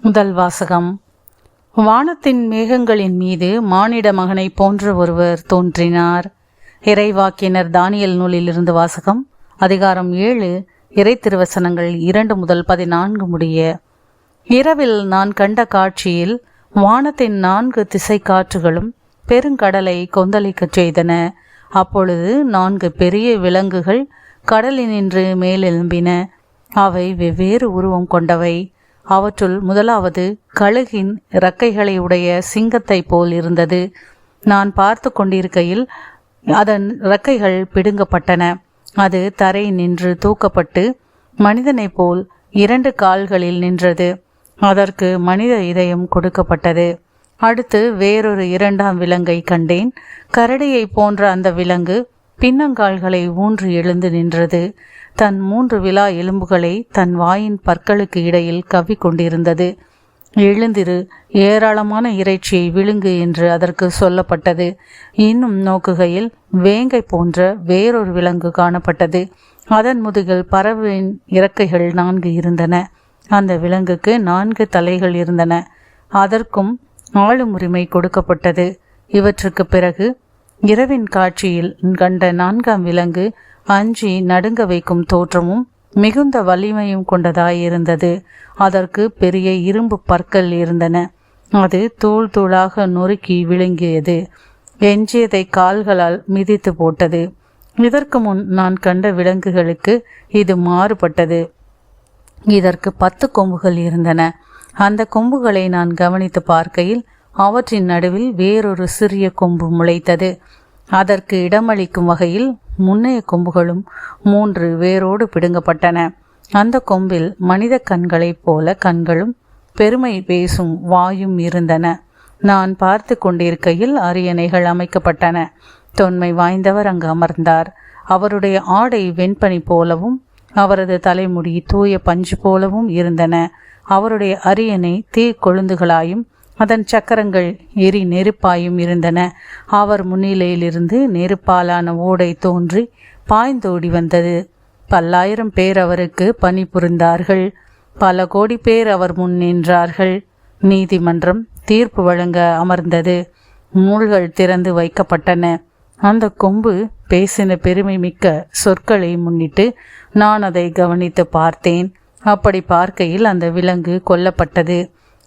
முதல் வாசகம். வானத்தின் மேகங்களின் மீது மானிட மகனைப் போன்ற ஒருவர் தோன்றினார். இறைவாக்கினர் தானியல் நூலிலிருந்து வாசகம் அதிகாரம் ஏழு இறை திருவசனங்கள் இரண்டு முதல் பதினான்கு முடிய. இரவில் நான் கண்ட காட்சியில் வானத்தின் நான்கு திசை காற்றுகளும் பெருங்கடலை கொந்தளிக்கச் செய்தன. அப்பொழுது நான்கு பெரிய விலங்குகள் கடலினின்று மேலெழும்பின. அவை வெவ்வேறு உருவம் கொண்டவை. அவற்றுள் முதலாவது கழுகின் இறக்கைகளை உடைய சிங்கத்தை போல் இருந்தது. நான் பார்த்து கொண்டிருக்கையில் அதன் இறக்கைகள் பிடுங்கப்பட்டன. அது தரை நின்று தூக்கப்பட்டு மனிதனைப் போல் இரண்டு கால்களில் நின்றது. அதற்கு மனித இதயம் கொடுக்கப்பட்டது. அடுத்து வேறொரு இரண்டாம் விலங்கை கண்டேன். கரடியை போன்ற அந்த விலங்கு பின்னங்கால்களை ஊன்றி எழுந்து நின்றது. தன் மூன்று விழா எலும்புகளை தன் வாயின் பற்களுக்கு இடையில் கவ்விக்கொண்டிருந்தது எழுந்திரு ஏராளமான இறைச்சியை விழுங்கு என்று அதற்கு சொல்லப்பட்டது. இன்னும் நோக்குகையில் வேங்கை போன்ற வேறொரு விலங்கு காணப்பட்டது. அதன் முதுகில் பறவையின் இறக்கைகள் நான்கு இருந்தன. அந்த விலங்குக்கு நான்கு தலைகள் இருந்தன. அதற்கும் ஆளும் உரிமை கொடுக்கப்பட்டது. இவற்றுக்கு பிறகு இரவின் காட்சியில் கண்ட நான்காம் விலங்கு அஞ்சி நடுங்க வைக்கும் தோற்றமும் மிகுந்த வலிமையும் கொண்டதாயிருந்தது. அதற்கு பெரிய இரும்பு பற்கள் இருந்தன. அது தூள் தூளாக நொறுக்கி விழுங்கியது. எஞ்சியதை கால்களால் மிதித்து போட்டது. இதற்கு முன் நான் கண்ட விலங்குகளுக்கு இது மாறுபட்டது. இதற்கு பத்து கொம்புகள் இருந்தன. அந்த கொம்புகளை நான் கவனித்து பார்க்கையில் அவற்றின் நடுவில் வேறொரு சிறிய கொம்பு முளைத்தது. அதற்கு இடமளிக்கும் வகையில் முன்னைய கொம்புகளும் மூன்று வேரோடு பிடுங்கப்பட்டன. அந்த கொம்பில் மனித கண்களைப் போல கண்களும் பெருமை பேசும் வாயும் இருந்தன. நான் பார்த்து கொண்டிருக்கையில் அரியணைகள் அமைக்கப்பட்டன. தொன்மை வாய்ந்தவர் அங்கு அமர்ந்தார். அவருடைய ஆடை வெண்பனி போலவும் அவரது தலைமுடி தூய பஞ்சு போலவும் இருந்தன. அவருடைய அரியணை தீ கொழுந்துகளாயும் அதன் சக்கரங்கள் எரி நெருப்பாயும் இருந்தன. அவர் முன்னிலையிலிருந்து நெருப்பாலான ஓடை தோன்றி பாய்ந்தோடி வந்தது. பல்லாயிரம் பேர் அவருக்கு பணிபுரிந்தார்கள் பல கோடி பேர் அவர் முன் நின்றார்கள். நீதிமன்றம் தீர்ப்பு வழங்க அமர்ந்தது. நூல்கள் திறந்து வைக்கப்பட்டன. அந்த கொம்பு பேசின பெருமை மிக்க சொற்களை முன்னிட்டு நான் அதை கவனித்து பார்த்தேன். அப்படி பார்க்கையில் அந்த விலங்கு கொல்லப்பட்டது.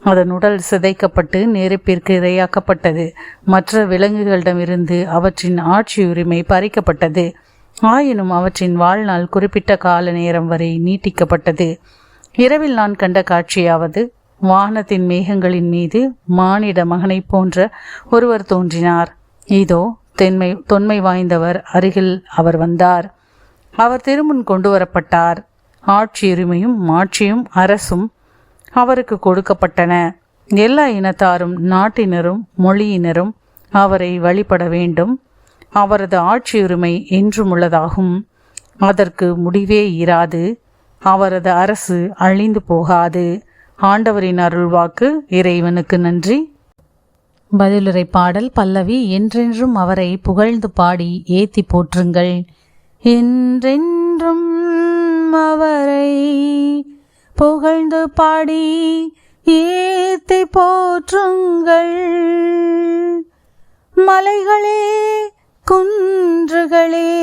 அதன் உடல் சிதைக்கப்பட்டு நெருப்பிற்கு இரையாக்கப்பட்டது. மற்ற விலங்குகளிடமிருந்து அவற்றின் ஆட்சி உரிமை பறிக்கப்பட்டது. ஆயினும் அவற்றின் வாழ்நாள் குறிப்பிட்ட கால நேரம் வரை நீட்டிக்கப்பட்டது. இரவில் நான் கண்ட காட்சியாவது வானத்தின் மேகங்களின் மீது மானிட மகனைப் போன்ற ஒருவர் தோன்றினார். இதோ தென்மை தொன்மை வாய்ந்தவர் அருகில் அவர் வந்தார். அவர் திருமுன் கொண்டு வரப்பட்டார். ஆட்சியுரிமையும் மாட்சியும் அரசும் அவருக்கு கொடுக்கப்பட்டன. எல்லா இனத்தாரும் நாட்டினரும் மொழியினரும் அவரை வழிபட வேண்டும். அவரது ஆட்சியுரிமை என்றும் உள்ளதாகும் அதற்கு முடிவே இராது. அவரது அரசு அழிந்து போகாது. ஆண்டவரின் அருள்வாக்கு இறைவனுக்கு நன்றி. பதிலுரை பாடல் பல்லவி என்றென்றும் அவரை புகழ்ந்து பாடி ஏத்தி போற்றுங்கள். என்றென்றும் அவரை புகழ்ந்து பாடி ஏத்தி போற்றுங்கள். மலைகளே குன்றுகளே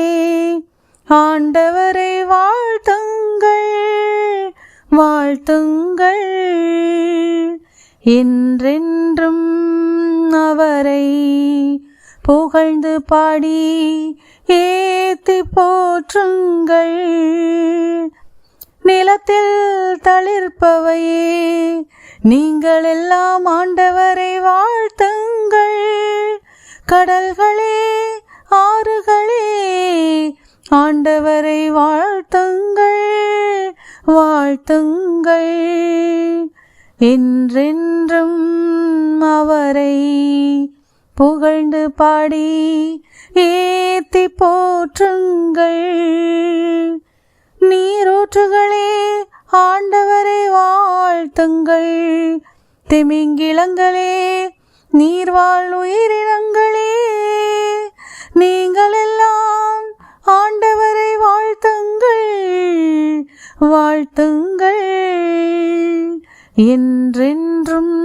ஆண்டவரை வாழ்த்துங்கள் வாழ்த்துங்கள். என்றென்றும் அவரை புகழ்ந்து பாடி ஏத்தி போற்றுங்கள். நிலத்தில் தளிர்ப்பவையே நீங்கள் எல்லாம் ஆண்டவரை வாழ்த்துங்கள். கடல்களே ஆறுகளே ஆண்டவரை வாழ்த்துங்கள் வாழ்த்துங்கள். என்றென்றும் அவரை புகழ்ந்து பாடி ஏத்தி போற்றுங்கள். போற்றுகளே ஆண்டவரை வாழ்த்துங்கள். திமிங்கிலங்களே நீர்வாழ் உயிரினங்களே நீங்கள் எல்லாம் ஆண்டவரை வாழ்த்துங்கள். வாழ்த்துங்கள். என்றென்றும்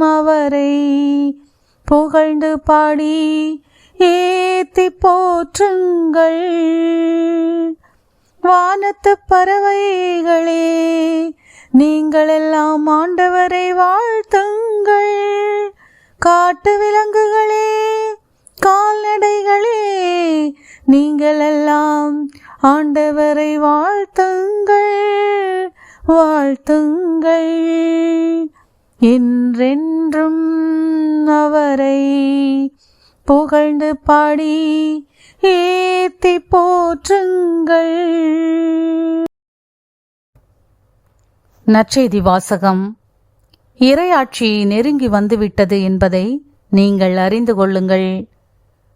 அவரை புகழ்ந்து பாடி ஏத்தி போற்றுங்கள். வானத்து பறவைகளே நீங்கள் எல்லாம் ஆண்டவரை வாழ்த்துங்கள். காட்டு விலங்குகளே கால்நடைகளே நீங்கள் எல்லாம் ஆண்டவரை வாழ்த்துங்கள் வாழ்த்துங்கள். என்றென்றும் அவரை புகழ்ந்து பாடி ஏத்தி போற்றுங்கள். நற்செய்தி வாசகம். இறையாட்சி நெருங்கி வந்துவிட்டது என்பதை நீங்கள் அறிந்து கொள்ளுங்கள்.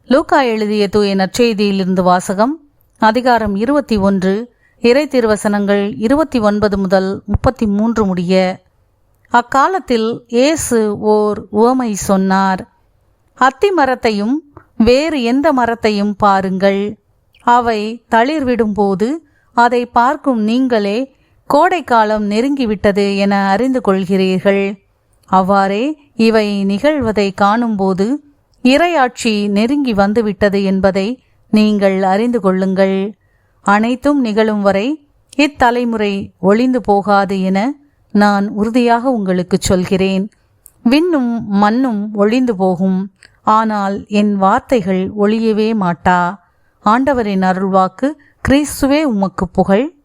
லூக்கா எழுதிய தூய நற்செய்தியிலிருந்து வாசகம் அதிகாரம் இருபத்தி ஒன்று இறை திருவசனங்கள் இருபத்தி ஒன்பது முதல் முப்பத்தி மூன்று முடிய. அக்காலத்தில் இயேசு ஓர் உவமை சொன்னார். அத்தி மரத்தையும் வேறு எந்த மரத்தையும் பாருங்கள். அவை தளிர்விடும்போது அதை பார்க்கும் நீங்களே கோடைக்காலம் நெருங்கிவிட்டது என அறிந்து கொள்கிறீர்கள். அவ்வாறே இவை நிகழ்வதை காணும்போது இறையாட்சி நெருங்கி வந்துவிட்டது என்பதை நீங்கள் அறிந்து கொள்ளுங்கள். அனைத்தும் நிகழும் வரை இத்தலைமுறை ஒளிந்து போகாது என நான் உறுதியாக உங்களுக்கு சொல்கிறேன். விண்ணும் மண்ணும் ஒளிந்து போகும். ஆனால் என் வார்த்தைகள் ஒழியவே மாட்டா. ஆண்டவரின் அருள்வாக்கு கிறிஸ்துவே உமக்கு புகழ்.